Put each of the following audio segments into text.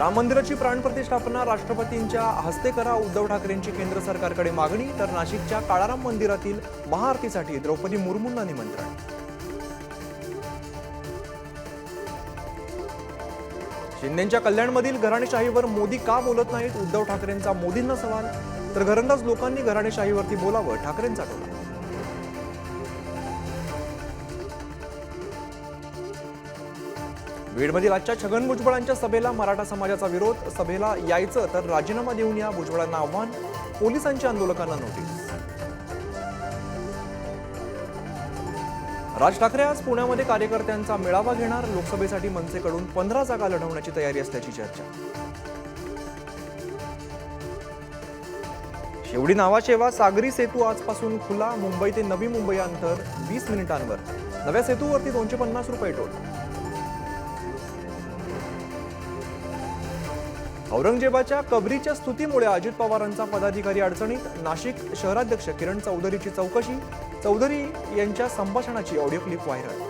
राम मंदिराची प्राणप्रतिष्ठापना राष्ट्रपतींच्या हस्ते करा उद्धव ठाकरेंची केंद्र सरकारकडे मागणी तर नाशिकच्या काळाराम मंदिरातील महाआरतीसाठी द्रौपदी मुर्मूंना निमंत्रण. शिंदेच्या कल्याणमधील घराणेशाहीवर मोदी का बोलत नाहीत? उद्धव ठाकरेंचा मोदींना सवाल तर घरंदाज लोकांनी घराणेशाहीवरती बोलावं ठाकरेंचा टोला बीडमधील आजच्या छगन भुजबळांच्या सभेला मराठा समाजाचा विरोध सभेला यायचं तर राजीनामा देऊन या भुजबळांना आव्हान पोलिसांच्या आंदोलकांना नोटीस. राज ठाकरे आज पुण्यामध्ये कार्यकर्त्यांचा मेळावा घेणार लोकसभेसाठी मनसेकडून पंधरा जागा लढवण्याची तयारी असल्याची चर्चा. शेवडी नावाशेवा सागरी सेतू आजपासून खुला मुंबई ते नवी मुंबई अंतर वीस मिनिटांवर. नव्या सेतूवरती दोनशे पन्नास रुपये टोल. औरंगजेबाच्या कबरीच्या स्तुतीमुळे अजित पवारांचा पदाधिकारी अडचणीत नाशिक शहराध्यक्ष किरण चौधरीची चौकशी चौधरी यांच्या संभाषणाची ऑडिओ क्लिप व्हायरल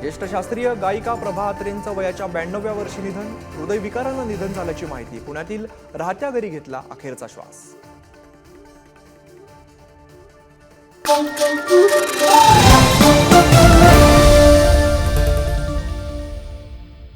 ज्येष्ठ शास्त्रीय गायिका प्रभा अत्रेंचं वयाच्या ब्याण्णव्या वर्षी निधन हृदयविकारानं निधन झाल्याची माहिती पुण्यातील राहत्या घरी घेतला अखेरचा श्वास.